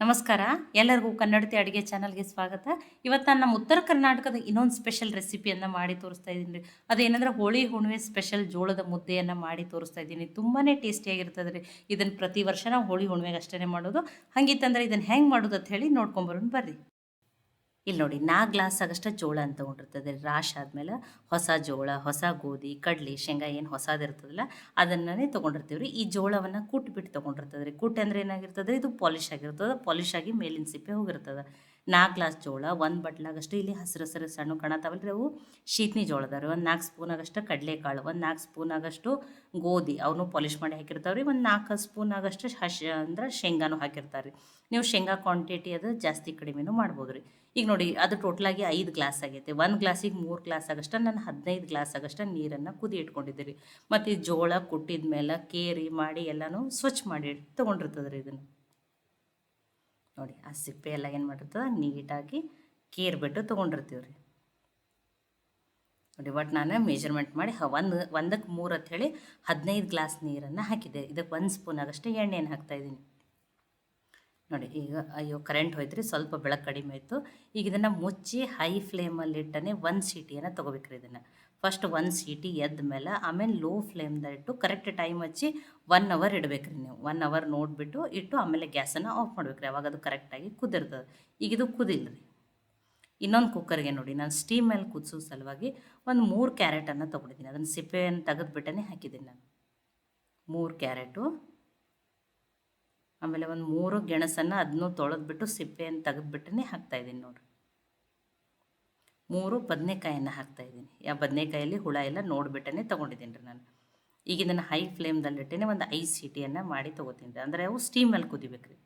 ನಮಸ್ಕಾರ. ಎಲ್ಲರಿಗೂ ಕನ್ನಡತಿ ಅಡುಗೆ ಚಾನಲ್ಗೆ ಸ್ವಾಗತ. ಇವತ್ತು ನಾನು ನಮ್ಮ ಉತ್ತರ ಕರ್ನಾಟಕದ ಇನ್ನೊಂದು ಸ್ಪೆಷಲ್ ರೆಸಿಪಿಯನ್ನು ಮಾಡಿ ತೋರಿಸ್ತಾ ಇದ್ದೀನಿ. ರೀ ಅದೇನಂದ್ರೆ ಹೋಳಿ ಹುಣ್ಣಿಮೆ ಸ್ಪೆಷಲ್ ಜೋಳದ ಮುದ್ದೆಯನ್ನು ಮಾಡಿ ತೋರಿಸ್ತಾ ಇದ್ದೀನಿ. ತುಂಬಾ ಟೇಸ್ಟಿಯಾಗಿರ್ತದೆ ರೀ ಇದನ್ನು ಪ್ರತಿ ವರ್ಷ ನಾವು ಹೋಳಿ ಹುಣ್ಣಿಮೆಗೆ ಅಷ್ಟೇ ಮಾಡೋದು. ಹಂಗಿತ್ತಂದ್ರೆ ಇದನ್ನು ಹೆಂಗೆ ಮಾಡೋದು ಅಂತ ಹೇಳಿ ನೋಡ್ಕೊಂಬರೋಣ ಬರ್ರಿ. ಇಲ್ಲಿ ನೋಡಿ ನಾಲ್ಕು ಗ್ಲಾಸ್ ಆಗಷ್ಟು ಜೋಳ ಅಂತ ತೊಗೊಂಡಿರ್ತದೆ. ರಾಶ್ ಆದಮೇಲೆ ಹೊಸ ಜೋಳ, ಹೊಸ ಗೋಧಿ, ಕಡ್ಲಿ, ಶೇಂಗಾ ಏನು ಹೊಸದಿರ್ತದಲ್ಲ ಅದನ್ನೇ ತೊಗೊಂಡಿರ್ತೀವಿ ರೀ. ಈ ಜೋಳವನ್ನು ಕುಟ್ಬಿಟ್ಟು ತೊಗೊಂಡಿರ್ತದೆ ರೀ. ಕುಟ್ಟು ಅಂದರೆ ಏನಾಗಿರ್ತದೆ? ಇದು ಪಾಲಿಶ್ ಆಗಿರ್ತದೆ. ಪಾಲಿಶ್ ಆಗಿ ಮೇಲಿನ ಸಿಪ್ಪೆ ಹೋಗಿರ್ತದೆ. ನಾಲ್ಕು ಗ್ಲಾಸ್ ಜೋಳ, ಒಂದು ಬಟ್ಲಾಗಷ್ಟು ಇಲ್ಲಿ ಹಸಿರು ಹಸಿರು ಸಣ್ಣ ಕಾಣತ್ತವಲ್ಲ ರೀ ಅವು. ಶೀತ್ನಿ ಜೋಳದವ್ರಿ, ಒಂದು ನಾಲ್ಕು ಸ್ಪೂನ್ ಆಗಷ್ಟು ಕಡಲೆಕಾಳು, ಒಂದು ನಾಲ್ಕು ಸ್ಪೂನ್ ಆಗಷ್ಟು ಗೋಧಿ, ಅವನು ಪಾಲಿಶ್ ಮಾಡಿ ಹಾಕಿರ್ತಾವ್ರಿ. ಒಂದು ನಾಲ್ಕು ಸ್ಪೂನ್ ಆಗಷ್ಟು ಹಸಿ ಅಂದ್ರೆ ಶೇಂಗಾನು ಹಾಕಿರ್ತಾರೆ ನೀವು ಶೇಂಗಾ ಕ್ವಾಂಟಿಟಿ ಅದು ಜಾಸ್ತಿ ಕಡಿಮೆನೂ ಮಾಡ್ಬೋದು ರೀ ಈಗ ನೋಡಿ, ಅದು ಟೋಟಲಾಗಿ ಐದು ಗ್ಲಾಸ್ ಆಗೈತೆ. ಒಂದು ಗ್ಲಾಸಿಗೆ ಮೂರು ಗ್ಲಾಸ್ ಆಗಷ್ಟು ನಾನು ಹದಿನೈದು ಗ್ಲಾಸ್ ಆಗಷ್ಟು ನೀರನ್ನು ಕುದಿ ಇಟ್ಕೊಂಡಿದ್ದೆ ರೀ ಮತ್ತು ಈ ಜೋಳ ಕುಟ್ಟಿದ ಮೇಲೆ ಕೇರಿ ಮಾಡಿ ಎಲ್ಲನೂ ಸ್ವಚ್ಛ ಮಾಡಿ ತೊಗೊಂಡಿರ್ತದೆ ರೀ ಇದನ್ನು. ನೋಡಿ, ಆ ಸಿಪ್ಪೆ ಎಲ್ಲ ಏನು ಮಾಡಿರ್ತದೆ ನೀಟಾಗಿ ಕೇರ್ಬಿಟ್ಟು ತೊಗೊಂಡಿರ್ತೀವಿ ರೀ ನೋಡಿ ಒಟ್ಟು ನಾನು ಮೆಜರ್ಮೆಂಟ್ ಮಾಡಿ ಒಂದು ಒಂದಕ್ಕೆ ಮೂರು ಅಂತ ಹೇಳಿ ಹದಿನೈದು ಗ್ಲಾಸ್ ನೀರನ್ನು ಹಾಕಿದ್ದೆ. ಇದಕ್ಕೆ ಒಂದು ಸ್ಪೂನ್ ಆಗಷ್ಟೇ ಎಣ್ಣೆಯನ್ನು ಹಾಕ್ತಾಯಿದ್ದೀನಿ ನೋಡಿ, ಈಗ ಅಯ್ಯೋ ಕರೆಂಟ್ ಹೋಯ್ತು ರೀ ಸ್ವಲ್ಪ ಬೆಳಕು ಕಡಿಮೆ ಆಯಿತು. ಈಗ ಇದನ್ನು ಮುಚ್ಚಿ ಹೈ ಫ್ಲೇಮಲ್ಲಿ ಇಟ್ಟನೆ ಒಂದು ಸೀಟಿಯನ್ನು ತೊಗೋಬೇಕ್ರಿ ಇದನ್ನು. ಫಸ್ಟ್ ಒಂದು ಸೀಟಿ ಎದ್ದ ಮೇಲೆ ಆಮೇಲೆ ಲೋ ಫ್ಲೇಮ್ದಾಗ ಇಟ್ಟು ಕರೆಕ್ಟ್ ಟೈಮ್ ಹಚ್ಚಿ ಒನ್ ಅವರ್ ಇಡಬೇಕ್ರಿ ನೀವು. ಒನ್ ಅವರ್ ನೋಡಿಬಿಟ್ಟು ಇಟ್ಟು ಆಮೇಲೆ ಗ್ಯಾಸನ್ನು ಆಫ್ ಮಾಡ್ಬೇಕ್ರಿ. ಅವಾಗ ಅದು ಕರೆಕ್ಟಾಗಿ ಕುದಿರ್ತದೆ. ಈಗ ಇದು ಕುದಿಲ್ಲ ರೀ ಇನ್ನೊಂದು ಕುಕ್ಕರ್ಗೆ ನೋಡಿ, ನಾನು ಸ್ಟೀಮ್ ಮೇಲೆ ಕುದಿಸೋ ಸಲುವಾಗಿ ಒಂದು ಮೂರು ಕ್ಯಾರೆಟನ್ನು ತೊಗೊಂಡಿದ್ದೀನಿ. ಅದನ್ನು ಸಿಪ್ಪೆಯನ್ನು ತೆಗೆದುಬಿಟ್ಟೇ ಹಾಕಿದ್ದೀನಿ ನಾನು. ಮೂರು ಕ್ಯಾರೆಟು ಆಮೇಲೆ ಒಂದು ಮೂರು ಗೆಣಸನ್ನು ಅದನ್ನೂ ತೊಳೆದ್ಬಿಟ್ಟು ಸಿಪ್ಪೆಯನ್ನು ತೆಗೆದುಬಿಟ್ಟೇ ಹಾಕ್ತಾಯಿದ್ದೀನಿ ನೋಡಿರಿ. ಮೂರು ಬದನೆಕಾಯನ್ನು ಹಾಕ್ತಾಯಿದ್ದೀನಿ ಯಾವ ಬದನೆಕಾಯಲ್ಲಿ ಹುಳ ಎಲ್ಲ ನೋಡಿಬಿಟ್ಟೇ ತೊಗೊಂಡಿದ್ದೀನಿ ರೀ ನಾನು. ಈಗ ಇದನ್ನು ಹೈ ಫ್ಲೇಮ್ದಲ್ಲಿಟ್ಟೇ ಒಂದು ಐದು ಸೀಟಿಯನ್ನು ಮಾಡಿ ತೊಗೋತೀನಿ ರೀ. ಅಂದರೆ ಅವು ಸ್ಟೀಮಲ್ಲಿ ಕುದಿಬೇಕು ರೀ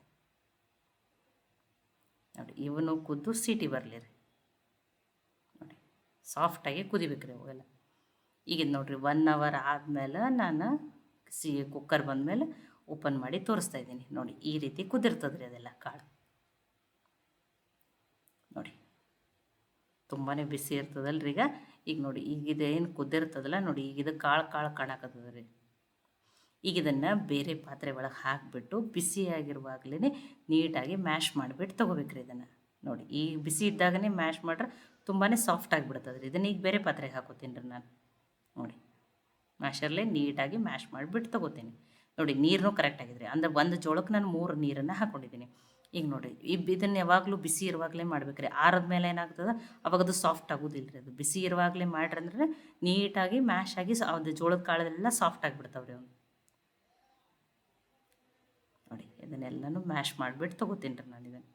ನೋಡಿ, ಇವನು ಕುದ್ದು ಸೀಟಿ ಬರಲಿ ರೀ. ನೋಡಿ ಸಾಫ್ಟಾಗಿ ಕುದಿಬೇಕು ರೀ ಅವೆಲ್ಲ ಈಗ ನೋಡಿರಿ ಒನ್ ಅವರ್ ಆದಮೇಲೆ ನಾನು ಸಿ ಕುಕ್ಕರ್ ಬಂದಮೇಲೆ ಓಪನ್ ಮಾಡಿ ತೋರಿಸ್ತಾ ಇದ್ದೀನಿ. ನೋಡಿ, ಈ ರೀತಿ ಕುದಿರ್ತದೆ ರೀ ಅದೆಲ್ಲ ಕಾಳು ನೋಡಿ ತುಂಬಾ ಬಿಸಿ ಇರ್ತದಲ್ಲ ರೀ ಈಗ. ಈಗ ನೋಡಿ, ಈಗ ಏನು ಕುದ್ದಿರ್ತದಲ್ಲ ನೋಡಿ ಈಗಿದ ಕಾಳು ಕಾಳು ಕಾಣಕತ್ತದ ರೀ ಈಗ ಇದನ್ನು ಬೇರೆ ಪಾತ್ರೆ ಒಳಗೆ ಹಾಕಿಬಿಟ್ಟು ಬಿಸಿಯಾಗಿರುವಾಗಲೇ ನೀಟಾಗಿ ಮ್ಯಾಶ್ ಮಾಡಿಬಿಟ್ಟು ತೊಗೋಬೇಕ್ರಿ ಇದನ್ನು. ನೋಡಿ ಈ ಬಿಸಿ ಇದ್ದಾಗನೇ ಮ್ಯಾಶ್ ಮಾಡ್ರೆ ತುಂಬಾ ಸಾಫ್ಟ್ ಆಗಿಬಿಡ್ತದೆ ರೀ ಇದನ್ನು ಈಗ ಬೇರೆ ಪಾತ್ರೆಗೆ ಹಾಕೋತೀನಿ ರೀ ನಾನು. ನೋಡಿ ಮ್ಯಾಶರ್ಲೆ ನೀಟಾಗಿ ಮ್ಯಾಶ್ ಮಾಡಿಬಿಟ್ಟು ತೊಗೋತೀನಿ. ನೋಡಿ ನೀರನ್ನು ಕರೆಕ್ಟ್ ಆಗಿದ್ರಿ. ಅಂದ್ರೆ ಒಂದು ಜೋಳಕ್ಕೆ ನಾನು ಮೂರು ನೀರನ್ನು ಹಾಕ್ಕೊಂಡಿದ್ದೀನಿ ಈಗ ನೋಡಿ ಇದನ್ನು ಯಾವಾಗಲೂ ಬಿಸಿ ಇರುವಾಗಲೇ ಮಾಡ್ಬೇಕ್ರಿ. ಆರದ ಮೇಲೆ ಏನಾಗ್ತದೆ? ಅವಾಗ ಅದು ಸಾಫ್ಟ್ ಆಗೋದಿಲ್ಲ ರೀ ಅದು. ಬಿಸಿ ಇರುವಾಗಲೇ ಮಾಡ್ರಿ ಅಂದ್ರೆ ನೀಟಾಗಿ ಮ್ಯಾಶ್ ಆಗಿ ಅದು ಜೋಳದ ಕಾಳೆಲ್ಲ ಸಾಫ್ಟ್ ಆಗಿಬಿಡ್ತಾವ್ರಿ ಅವ್ನು ನೋಡಿ, ಇದನ್ನೆಲ್ಲನೂ ಮ್ಯಾಶ್ ಮಾಡಿಬಿಟ್ಟು ತೊಗೋತೀನಿ ರೀ ನಾನು ಇದನ್ನು.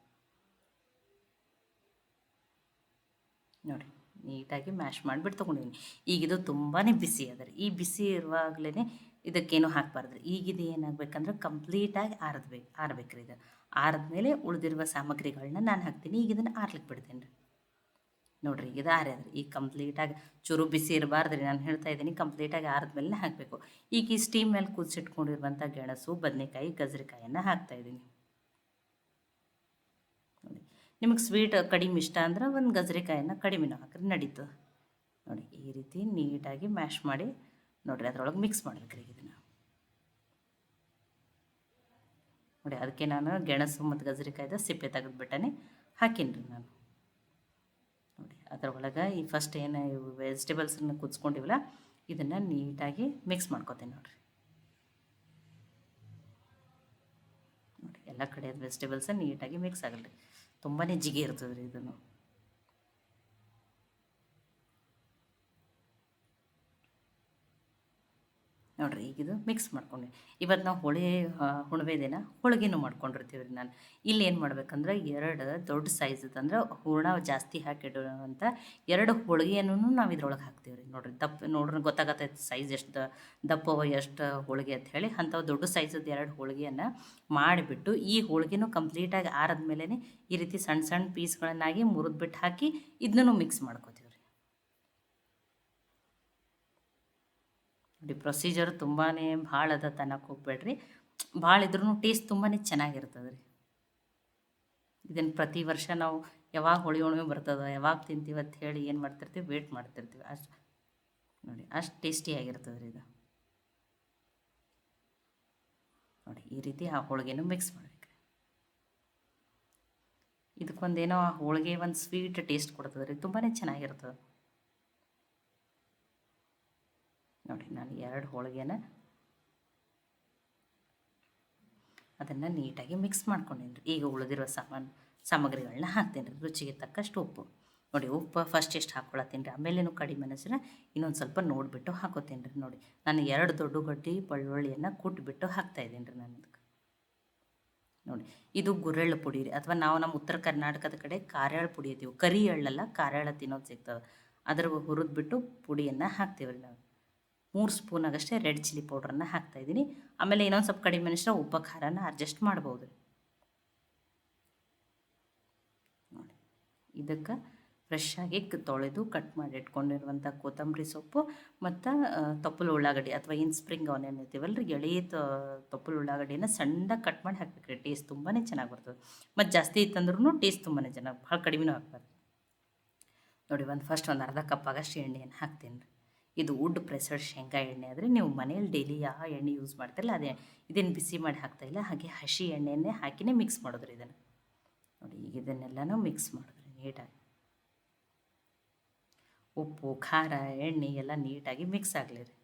ನೋಡಿ, ನೀಟಾಗಿ ಮ್ಯಾಶ್ ಮಾಡಿಬಿಟ್ಟು ತೊಗೊಂಡಿದ್ದೀನಿ ಈಗ ಇದು ತುಂಬಾ ಬಿಸಿ ಅದ ಈ ಬಿಸಿ ಇರುವಾಗಲೇ ಇದಕ್ಕೇನು ಹಾಕಬಾರ್ದು ಈಗಿದು ಏನಾಗಬೇಕಂದ್ರೆ ಕಂಪ್ಲೀಟಾಗಿ ಆರದ್ಬೇಕು ಆರಬೇಕ್ರಿ ಇದು ಆರಿದ್ಮೇಲೆ ಉಳಿದಿರುವ ಸಾಮಗ್ರಿಗಳನ್ನ ನಾನು ಹಾಕ್ತೀನಿ, ಈಗ ಇದನ್ನು ಆರ್ಲಿಕ್ಕೆ ಬಿಡ್ತೀನಿ ರೀ. ನೋಡಿರಿ, ಇದು ಆರ್ಯದ್ರಿ ಈಗ ಕಂಪ್ಲೀಟಾಗಿ ಚೂರು ಬಿಸಿ ಇರಬಾರ್ದ್ರಿ, ನಾನು ಹೇಳ್ತಾ ಇದ್ದೀನಿ ಕಂಪ್ಲೀಟಾಗಿ ಆರಿದ್ಮೇಲೆ ಹಾಕಬೇಕು. ಈಗ ಈ ಸ್ಟೀಮ್ ಮೇಲೆ ಕುದಿಸಿಟ್ಕೊಂಡಿರುವಂಥ ಗೆಣಸು, ಬದನೆಕಾಯಿ, ಗಜರಿಕಾಯನ್ನು ಹಾಕ್ತಾಯಿದ್ದೀನಿ ನೋಡಿ, ನಿಮಗೆ ಸ್ವೀಟ್ ಕಡಿಮೆ ಇಷ್ಟ ಅಂದ್ರೆ ಒಂದು ಗಜರಿಕಾಯನ್ನು ಕಡಿಮೆನೂ ಹಾಕ್ರಿ, ನಡೀತದೆ. ನೋಡಿ, ಈ ರೀತಿ ನೀಟಾಗಿ ಮ್ಯಾಶ್ ಮಾಡಿ, ನೋಡಿರಿ ಅದ್ರೊಳಗೆ ಮಿಕ್ಸ್ ಮಾಡ್ಬೇಕ್ರಿ ಇದನ್ನು. ನೋಡಿ, ಅದಕ್ಕೆ ನಾನು ಗೆಣಸು ಮತ್ತು ಗಜರಿಕಾಯ್ದ ಸಿಪ್ಪೆ ತೆಗೆದುಬಿಟ್ಟನೆ, ಹಾಕೀನಿ ರೀ ನಾನು. ನೋಡಿ ಅದರೊಳಗೆ ಈ ಫಸ್ಟ್ ಏನು ಇವು ವೆಜಿಟೇಬಲ್ಸನ್ನು ಕುದಿಸ್ಕೊಂಡಿವಲ್ಲ, ಇದನ್ನು ನೀಟಾಗಿ ಮಿಕ್ಸ್ ಮಾಡ್ಕೊತೀನಿ ನೋಡಿರಿ. ನೋಡಿ, ಎಲ್ಲ ಕಡೆ ವೆಜಿಟೇಬಲ್ಸ ನೀಟಾಗಿ ಮಿಕ್ಸ್ ಆಗಲ್ಲ ರೀ ತುಂಬಾ ಜಿಗಿ ಇರ್ತದೆ ರೀ ಇದನ್ನು. ನೋಡಿರಿ ಈಗ ಇದು ಮಿಕ್ಸ್ ಮಾಡ್ಕೊಂಡೆ. ಇವತ್ತು ನಾವು ಹೋಳಿ ಹುಣವೆ ದಿನ ಹೋಳಿಗೆನೂ ಮಾಡ್ಕೊಂಡಿರ್ತೀವಿ ರೀ ನಾನು. ಇಲ್ಲಿ ಏನು ಮಾಡ್ಬೇಕಂದ್ರೆ ಎರಡು ದೊಡ್ಡ ಸೈಜದ್ದು ಅಂದ್ರೆ ಹೂರ್ಣ ಜಾಸ್ತಿ ಹಾಕಿಡುವಂಥ ಎರಡು ಹೋಳಿಗೆಯನ್ನು ನಾವು ಇದ್ರೊಳಗೆ ಹಾಕ್ತೀವಿ ರೀ ನೋಡಿರಿ, ದಪ್ಪ, ನೋಡ್ರಿ ಗೊತ್ತಾಗತ್ತೈತೆ ಸೈಜ್ ಎಷ್ಟು ದಪ್ಪವ ಎಷ್ಟು ಹೋಳಿಗೆ ಅಂತ ಹೇಳಿ ಅಂಥವು ದೊಡ್ಡ ಸೈಜದ್ದು ಎರಡು ಹೋಳಿಗೆಯನ್ನು ಮಾಡಿಬಿಟ್ಟು ಈ ಹೋಳಿಗೆನೂ ಕಂಪ್ಲೀಟಾಗಿ ಆರಿದ್ಮೇಲೆ ಈ ರೀತಿ ಸಣ್ಣ ಸಣ್ಣ ಪೀಸ್ಗಳನ್ನಾಗಿ ಮುರಿದ್ಬಿಟ್ಟು ಹಾಕಿ ಇದನ್ನೂ ಮಿಕ್ಸ್ ಮಾಡ್ಕೋತೀವಿ ನೋಡಿ ಪ್ರೊಸೀಜರ್ ತುಂಬಾ ಭಾಳ ಅದ ತನಕ ಹೋಗ್ಬೇಡ್ರಿ. ಭಾಳ ಇದ್ರೂ ಟೇಸ್ಟ್ ತುಂಬಾ ಚೆನ್ನಾಗಿರ್ತದೆ ರೀ ಇದನ್ನು ಪ್ರತಿ ವರ್ಷ ನಾವು ಯಾವಾಗ ಹೋಳಿ ಹುಣ್ಣಿಮೆ ಬರ್ತದೆ, ಯಾವಾಗ ತಿಂತೀವಿ ಅಂತ ಹೇಳಿ ಏನು ಮಾಡ್ತಿರ್ತೀವಿ ವೇಟ್ ಮಾಡ್ತಿರ್ತೀವಿ. ಅಷ್ಟು ನೋಡಿ, ಅಷ್ಟು ಟೇಸ್ಟಿಯಾಗಿರ್ತದೆ ರೀ ಇದು. ನೋಡಿ, ಈ ರೀತಿ ಆ ಹೋಳಿಗೆನೂ ಮಿಕ್ಸ್ ಮಾಡಬೇಕು ಇದಕ್ಕೊಂದೇನೋ ಆ ಹೋಳಿಗೆ ಒಂದು ಸ್ವೀಟ್ ಟೇಸ್ಟ್ ಕೊಡ್ತದೆ ರೀ ತುಂಬಾ ಚೆನ್ನಾಗಿರ್ತದೆ. ನೋಡಿ, ನಾನು ಎರಡು ಹೋಳಿಗೆನ ಅದನ್ನು ನೀಟಾಗಿ ಮಿಕ್ಸ್ ಮಾಡ್ಕೊಂಡಿನ್ರಿ ಈಗ ಉಳಿದಿರೋ ಸಾಮಾನು ಸಾಮಗ್ರಿಗಳನ್ನ ಹಾಕ್ತೀನಿ. ರೀ ರುಚಿಗೆ ತಕ್ಕಷ್ಟು ಉಪ್ಪು. ನೋಡಿ, ಉಪ್ಪು ಫಸ್ಟ್ ಎಷ್ಟು ಹಾಕ್ಕೊಳತ್ತೀನಿ ರೀ? ಆಮೇಲೇನು ಕಡಿಮೆ ಅನಿಸಿದ್ರೆ ಇನ್ನೊಂದು ಸ್ವಲ್ಪ ನೋಡಿಬಿಟ್ಟು ಹಾಕೋತೀನಿ ರೀ. ನೋಡಿ, ನಾನು ಎರಡು ದೊಡ್ಡ ಗಡ್ಡಿ ಬೆಳ್ಳುಳ್ಳಿಯನ್ನು ಕುಟ್ಬಿಟ್ಟು ಹಾಕ್ತಾಯಿದ್ದೀನಿ ರೀ ನಾನು ನೋಡಿ, ಇದು ಗುರೆಳ್ಳು ಪುಡಿ ರೀ. ಅಥವಾ ನಾವು ನಮ್ಮ ಉತ್ತರ ಕರ್ನಾಟಕದ ಕಡೆ ಕಾರೆಳ್ಳು ಪುಡಿ ಅಂತೀವಿ. ಕರಿ ಎಳ್ಳಲ್ಲ ಕಾರೆಳ್ಳು ತಿನ್ನೋದು ಸಿಗ್ತದೆ. ಅದ್ರ ಹುರಿದ್ಬಿಟ್ಟು ಪುಡಿಯನ್ನು ಹಾಕ್ತೀವಿ ರೀ ನಾವು. ಮೂರು ಸ್ಪೂನ್ ಆಗಷ್ಟೇ ರೆಡ್ ಚಿಲ್ಲಿ ಪೌಡ್ರನ್ನ ಹಾಕ್ತಾಯಿದ್ದೀನಿ ಆಮೇಲೆ ಇನ್ನೊಂದು ಸ್ವಲ್ಪ ಕಡಿಮೆ ಅನಿಸಿದ್ರೆ ಉಪ್ಪು ಖಾರನ ಅಡ್ಜಸ್ಟ್ ಮಾಡ್ಬೋದು. ನೋಡಿ, ಇದಕ್ಕೆ ಫ್ರೆಶ್ ಆಗಿ ತೊಳೆದು ಕಟ್ ಮಾಡಿ ಇಟ್ಕೊಂಡಿರುವಂಥ ಕೊತ್ತಂಬರಿ ಸೊಪ್ಪು ಮತ್ತು ತಪ್ಪಲು ಉಳ್ಳಾಗಡ್ಡಿ ಅಥವಾ ಇನ್ ಸ್ಪ್ರಿಂಗ್ ಆನಿಯನ್ ಇರ್ತೀವಲ್ಲ ರೀ ಎಳೆ ತೊಪ್ಪಲು ಉಳ್ಳಾಗಡ್ಡಿನ ಸಣ್ಣ ಕಟ್ ಮಾಡಿ ಹಾಕ್ಬೇಕು ರೀ ಟೇಸ್ಟ್ ತುಂಬಾ ಚೆನ್ನಾಗಿ ಬರ್ತದೆ. ಮತ್ತು ಜಾಸ್ತಿ ಇತ್ತಂದ್ರೂ ಟೇಸ್ಟ್ ತುಂಬಾ ಚೆನ್ನಾಗಿ, ಭಾಳ ಕಡಿಮೆನೂ ಹಾಕ್ಬಾರ್ದು ನೋಡಿ, ಒಂದು ಫಸ್ಟ್ ಒಂದು ಅರ್ಧ ಕಪ್ ಆಗಷ್ಟು ಎಣ್ಣೆಯನ್ನು ಹಾಕ್ತೀನಿ ರೀ ಇದು ವುಡ್ ಪ್ರೆಸರ್ಡ್ ಶೇಂಗಾ ಎಣ್ಣೆ ಆದರೆ ನೀವು ಮನೇಲಿ ಡೈಲಿ ಯಾವ ಎಣ್ಣೆ ಯೂಸ್ ಮಾಡ್ತಿರಲ್ಲ, ಅದೇ ಇದನ್ನು ಬಿಸಿ ಮಾಡಿ ಹಾಕ್ತಾಯಿಲ್ಲ ಹಾಗೆ ಹಸಿ ಎಣ್ಣೆಯನ್ನೇ ಹಾಕಿನೇ ಮಿಕ್ಸ್ ಮಾಡಿದ್ರು ಇದನ್ನು. ನೋಡಿ, ಈಗ ಇದನ್ನೆಲ್ಲನೂ ಮಿಕ್ಸ್ ಮಾಡಿದ್ರು ನೀಟಾಗಿ. ಉಪ್ಪು, ಖಾರ, ಎಣ್ಣೆ ಎಲ್ಲ ನೀಟಾಗಿ ಮಿಕ್ಸ್ ಆಗಲಿ ರೀ.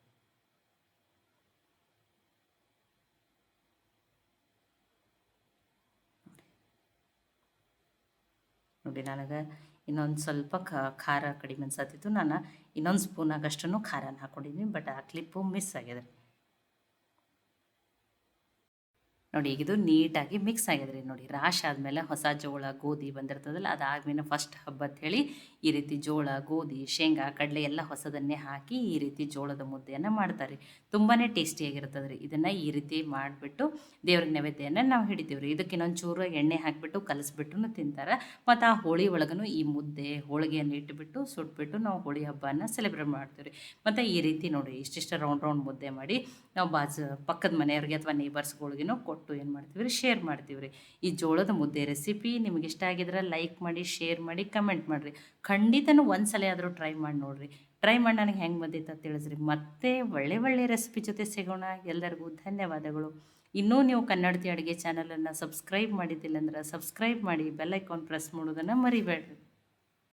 ನೋಡಿ, ನನಗೆ ಇನ್ನೊಂದು ಸ್ವಲ್ಪ ಖಾರ ಕಡಿಮೆ ಅನ್ಸತ್ತಿತ್ತು. ನಾನು ಇನ್ನೊಂದು ಸ್ಪೂನ್ ಖಾರನ ಹಾಕ್ಕೊಂಡಿದ್ದೀನಿ ಬಟ್ ಆ ಕ್ಲಿಪ್ಪು ಮಿಸ್ ಆಗಿದೆ. ನೋಡಿ ಈಗ ಇದು ನೀಟಾಗಿ ಮಿಕ್ಸ್ ಆಗಿದೆ ರೀ ನೋಡಿ. ರಾಶ್ ಆದಮೇಲೆ ಹೊಸ ಜೋಳ, ಗೋಧಿ ಬಂದಿರ್ತದಲ್ಲ, ಅದಾದ್ಮೇಲೆ ಫಸ್ಟ್ ಹಬ್ಬ ಹೇಳಿ ಈ ರೀತಿ ಜೋಳ, ಗೋಧಿ, ಶೇಂಗಾ, ಕಡಲೆ ಎಲ್ಲ ಹೊಸದನ್ನೇ ಹಾಕಿ ಈ ರೀತಿ ಜೋಳದ ಮುದ್ದೆಯನ್ನು ಮಾಡ್ತಾರೆ. ತುಂಬಾ ಟೇಸ್ಟಿಯಾಗಿರ್ತದೆ ರೀ ಇದನ್ನು ಈ ರೀತಿ ಮಾಡಿಬಿಟ್ಟು ದೇವ್ರ ನೈವೇದ್ಯನ ನಾವು ಹಿಡಿತೀವಿ ರೀ ಇದಕ್ಕೆ ಇನ್ನೊಂದು ಚೂರು ಎಣ್ಣೆ ಹಾಕಿಬಿಟ್ಟು ಕಲಿಸ್ಬಿಟ್ಟು ತಿಂತಾರೆ. ಮತ್ತು ಆ ಹೋಳಿ ಒಳಗೂ ಈ ಮುದ್ದೆ, ಹೋಳಿಗೆಯನ್ನು ಇಟ್ಟುಬಿಟ್ಟು ಸುಟ್ಬಿಟ್ಟು ನಾವು ಹೋಳಿ ಹಬ್ಬನ ಸೆಲೆಬ್ರೇಟ್ ಮಾಡ್ತೀವಿ ರೀ ಮತ್ತು ಈ ರೀತಿ ನೋಡಿ, ಇಷ್ಟಿಷ್ಟು ರೌಂಡ್ ರೌಂಡ್ ಮುದ್ದೆ ಮಾಡಿ ನಾವು ಬಾಜು ಪಕ್ಕದ ಮನೆಯವ್ರಿಗೆ ಅಥವಾ ನೇಬರ್ಸ್ಗಳಿಗೂ ಕೊಟ್ಟು ಏನು ಮಾಡ್ತೀವಿ ರೀ ಶೇರ್ ಮಾಡ್ತೀವಿ ರೀ ಈ ಜೋಳದ ಮುದ್ದೆ ರೆಸಿಪಿ ನಿಮ್ಗೆ ಇಷ್ಟ ಆಗಿದ್ರೆ ಲೈಕ್ ಮಾಡಿ ಶೇರ್ ಮಾಡಿ ಕಮೆಂಟ್ ಮಾಡಿರಿ. ಖಂಡಿತನೂ ಒಂದು ಸಲ ಆದರೂ ಟ್ರೈ ಮಾಡಿ ನೋಡಿರಿ. ಟ್ರೈ ಮಾಡಿ ನನಗೆ ಹೆಂಗೆ ಬಂದಿತ್ತು ತಿಳಿಸ್ರಿ. ಮತ್ತೆ ಒಳ್ಳೆ ಒಳ್ಳೆ ರೆಸಿಪಿ ಜೊತೆ ಸಿಗೋಣ. ಎಲ್ಲರಿಗೂ ಧನ್ಯವಾದಗಳು. ಇನ್ನೂ ನೀವು ಕನ್ನಡತಿ ಅಡುಗೆ ಚಾನಲನ್ನು ಸಬ್ಸ್ಕ್ರೈಬ್ ಮಾಡಿದ್ದಿಲ್ಲ ಅಂದ್ರೆ ಸಬ್ಸ್ಕ್ರೈಬ್ ಮಾಡಿ ಬೆಲ್ ಐಕಾನ್ ಪ್ರೆಸ್ ಮಾಡೋದನ್ನು ಮರಿಬೇಡ್ರಿ.